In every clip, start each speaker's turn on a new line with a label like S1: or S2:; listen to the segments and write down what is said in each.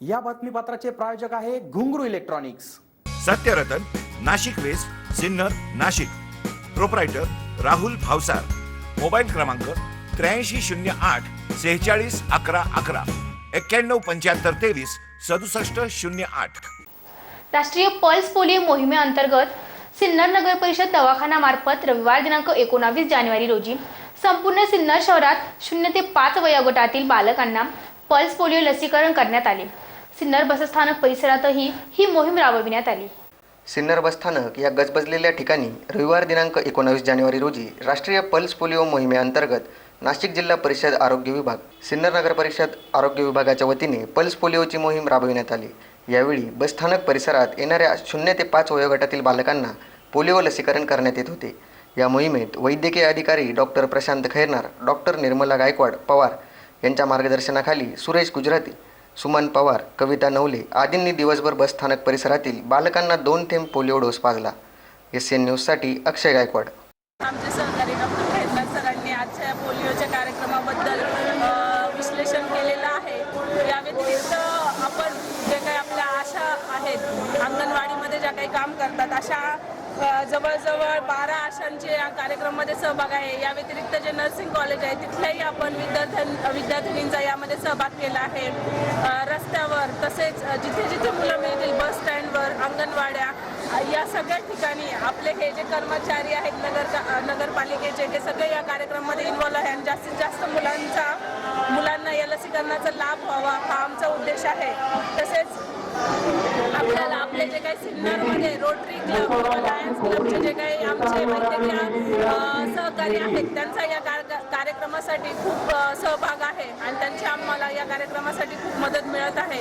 S1: या बातमीपत्राचे प्रायोजक आहे Ghungroo electronics.
S2: Satyaratan Nashik west Sinnar Nashik. Proprietor Rahul Bhavsar. Mobile क्रमांक त्र्याऐंशी शून्य आठ सेहेचाळीस अकरा अकरा. एक्क्याण्णव पंच्याहत्तर तेवीस सदुसष्ट शून्य आठ.
S3: राष्ट्रीय पल्स पोलिओ मोहिमेअंतर्गत सिन्नर नगर परिषद दवाखान्यामार्फत रविवार दिनांक एकोणावीस जानेवारी रोजी संपूर्ण सिन्नर शहरात शून्य ते पाच वयोगटातील बालकांना पल्स पोलिओ लसीकरण करण्यात आले. सिन्नर बसस्थानक परिसरातही ही मोहीम राबविण्यात आली.
S4: सिन्नर बसस्थानक या गजबजलेल्या ठिकाणी रविवार दिनांक एकोणावीस जानेवारी रोजी राष्ट्रीय पल्स पोलिओ मोहिमेअंतर्गत नाशिक जिल्हा परिषद आरोग्य विभाग सिन्नर नगर परिषद आरोग्य विभागाच्या वतीने पल्स पोलिओची मोहीम राबविण्यात आली. यावेळी बसस्थानक परिसरात येणाऱ्या शून्य ते पाच वयोगटातील बालकांना पोलिओ लसीकरण करण्यात येत होते. या मोहिमेत वैद्यकीय अधिकारी डॉक्टर प्रशांत खैरनार डॉक्टर निर्मला गायकवाड पवार यांच्या मार्गदर्शनाखाली सुरेश गुजराती सुमन पवार कविता नवले आदींनी दिवसभर बसस्थानक परिसरातील बालकांना दोन थेंब पोलिओ डोस पाजला. एस एन न्यूजसाठी अक्षय गायकवाड.
S5: आमचे सहकारी डॉक्टर खेडकर सरांनी आजच्या पोलिओच्या कार्यक्रमाबद्दल विश्लेषण केलेलं आहे. या व्यतिरिक्त आपण जे काही आपल्या आशा आहेत अंगणवाडीमध्ये ज्या काही काम करतात अशा जवळजवळ बारा आशांचे या कार्यक्रमामध्ये सहभाग आहे. या व्यतिरिक्त जे नर्सिंग कॉलेज आहे तिथल्याही आपण विद्यार्थ्यां विद्यार्थिनींचा यामध्ये सहभाग केला आहे. रस्त्यावर तसेच जिथे जिथे मुलं मिळतील बस स्टँडवर अंगणवाड्या या सगळ्या ठिकाणी आपले हे जे कर्मचारी आहेत नगर नगरपालिकेचे हे सगळे या कार्यक्रमामध्ये इन्व्हॉल्व आहे. आणि जास्तीत जास्त मुलांचा मुलांना या लसीकरणाचा लाभ व्हावा हा आमचा उद्देश आहे. तसेच जे काही सिन्नरमध्ये रोटरी क्लब लायन्स क्लबचे जे काही आमचे वैद्यकीय सहकारी आहेत त्यांचा या कार्यक्रमासाठी खूप सहभाग आहे. आणि त्यांची आम्हाला या कार्यक्रमासाठी खूप मदत मिळत आहे.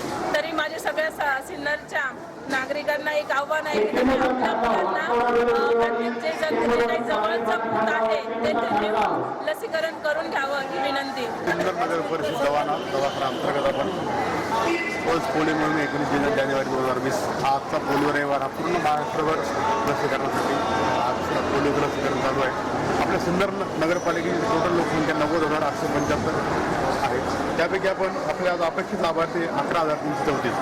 S5: सगळ्या स- सिन्नरच्या नागरिकांना एक आव्हान आहे की तुम्ही आपल्या मुलांना जे जण जे काही जवळचं बूथ आहे तेथे नेऊन लसीकरण करून घ्यावं ही विनंती.
S6: सिन्नर नगर परिषद दवाना दवाखाना अंतर्गत आपण पल्स पोलिओ मोहीम एकोणीस जुलै जानेवारी दोन हजार वीस हा आजचा पोलिओ रविवार हा पूर्ण महाराष्ट्रभर लसीकरणासाठी आज पोलिओचं लसीकरण चालू आहे. आपल्या न- नगरपालिकेची टोटल लोकसंख्या नव्वद हजार आठशे पंच्याहत्तर त्यापैकी आपण आपल्या आज अपेक्षित लाभार्थी अकरा हजार तीनशे चौतीस.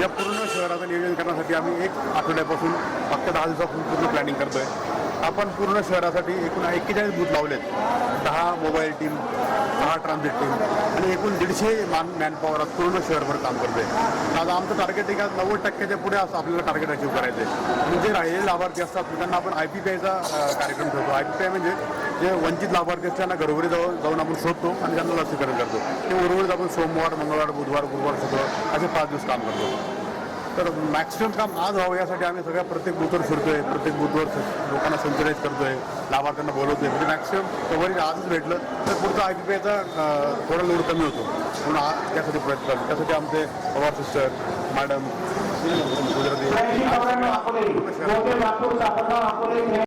S6: या पूर्ण शहराचं नियोजन करण्यासाठी आम्ही एक आठवड्यापासून फक्त दहा दिवसापासून पूर्ण प्लॅनिंग करतोय. आपण पूर्ण शहरासाठी एकूण एक्केचाळीस बूथ लावलेत. दहा मोबाईल टीम दहा ट्रान्झिट टीम आणि एकूण दीडशे मान मॅनपॉवर आज पूर्ण शहरभर काम करतोय. आता आमचं टार्गेट आहे आज नव्वद टक्क्याच्या पुढे असं आपल्याला टार्गेट अचीव करायचं आहे म्हणजे जे राहिलेले लाभार्थी असतात त्यांना आपण आय पी पीआयचा कार्यक्रम ठेवतो. आय पी पी आय म्हणजे जे वंचित लाभार्थी असतात त्यांना घरोघरी जाऊन जाऊन आपण शोधतो आणि त्यांना लसीकरण करतो. ते उर्वरित आपण सोमवार मंगळवार बुधवार गुरुवार शुक्रवार असे पाच दिवस काम करतो तर मॅक्सिमम काम आज व्हावं यासाठी आम्ही सगळ्या प्रत्येक बूथवर फिरतोय प्रत्येक बूथवर लोकांना सेन्सिटाईज करतोय लाभार्थ्यांना बोलवतोय. म्हणजे मॅक्सिमम कव्हरेज आजच भेटलं तर पुढचा आय पी पी आयचा थोडा लोड कमी होतो. म्हणून आज त्यासाठी प्रयत्न करतो. त्यासाठी आमचे पवार सिस्टर मॅडम गुजराती